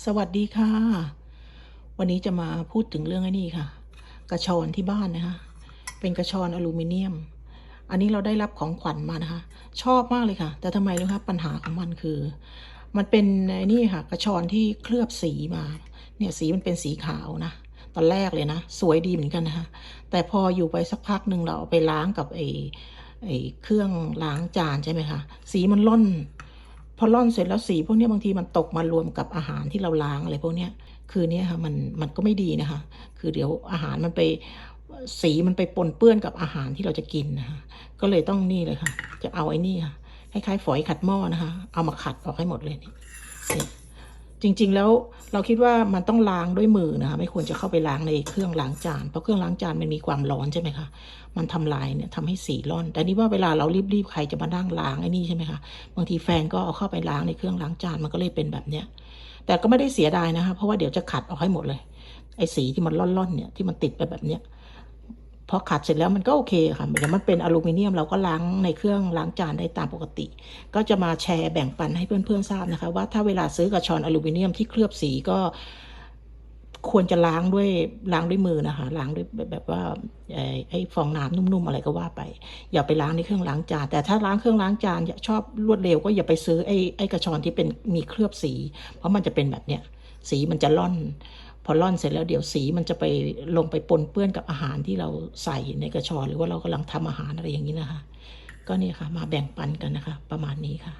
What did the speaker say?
สวัสดีค่ะ วันนี้จะมาพูดถึงเรื่องไอ้นี่ค่ะ กระชอนที่บ้านนะคะ เป็นกระชอนอลูมิเนียม อันนี้เราได้รับของขวัญมานะคะ ชอบมากเลยค่ะ แต่ทำไมรู้คะปัญหาของมันคือ มันเป็นไอ้นี่ค่ะ กระชอนที่เคลือบสีมา เนี่ยสีมันเป็นสีขาวนะ ตอนแรกเลยนะ สวยดีเหมือนกันนะคะ แต่พออยู่ไปสักพักหนึ่งเราเอาไปล้างกับไอ้ไอ้เครื่องล้างจานใช่ไหมคะ สีมันล่น อล่อนเสร็จแล้วสีพวกนี้บางทีมันตกมารวมกับอาหารที่เราล้างอะไรพวกนี้คือเนี้ยค่ะมันมันก็ไม่ดีนะคะ คือเดี๋ยวอาหารมันไปสีมันไปปนเปื้อนกับอาหารที่เราจะกินนะคะก็เลยต้องนี่เลยค่ะ จะเอาไอ้นี่ค่ะคล้ายๆฝอยขัดหม้อนะคะ เอามาขัดออกให้หมดเลยนี่เนี่ย จริง ๆ แล้วเราคิดว่ามันต้องล้างด้วยมือนะคะ ไม่ควรจะเข้าไปล้างในเครื่องล้างจานเพราะเครื่องล้างจานมันมีความร้อนใช่ไหมคะมันทำลายเนี่ยทำให้สีร่อน แต่นี่ว่าเวลาเรารีบๆใครจะมานั่งล้างไอ้นี่ใช่ไหมคะบางทีแฟนก็เอาเข้าไปล้างในเครื่องล้างจานมันก็เลยเป็นแบบเนี้ยแต่ก็ไม่ได้เสียดายนะคะ เพราะว่าเดี๋ยวจะขัดออกให้หมดเลย ไอ้สีที่มันร่อนๆเนี่ยที่มันติดไปแบบเนี้ย พอขัดเสร็จแล้วมันก็โอเคค่ะเดี๋ยวมันเป็นอลูมิเนียมเราก็ล้างในเครื่องล้างจานได้ตามปกติ ก็จะมาแชร์แบ่งปันให้เพื่อนๆทราบนะคะ ว่าถ้าเวลาซื้อกระชอนอลูมิเนียมที่เคลือบสีก็ควรจะล้างด้วยล้างด้วยมือนะคะล้างด้วยแบบแบบว่าไอ้ไอ้ฟองน้ำนุ่มๆอะไรก็ว่าไป อย่าไปล้างในเครื่องล้างจานแต่ถ้าล้างเครื่องล้างจานชอบรวดเร็วก็อย่าไปซื้อไอ้ไอ้กระชอนที่เป็นมีเคลือบสี เพราะมันจะเป็นแบบเนี้ยสีมันจะล่อน พอล่อนเสร็จแล้วเดี๋ยวสีมันจะไปลงไปปนเปื้อนกับอาหารที่เราใส่ในกระชอนหรือว่าเรากำลังทำอาหารอะไรอย่างนี้นะคะ ก็นี่ค่ะมาแบ่งปันกันนะคะ ประมาณนี้ค่ะ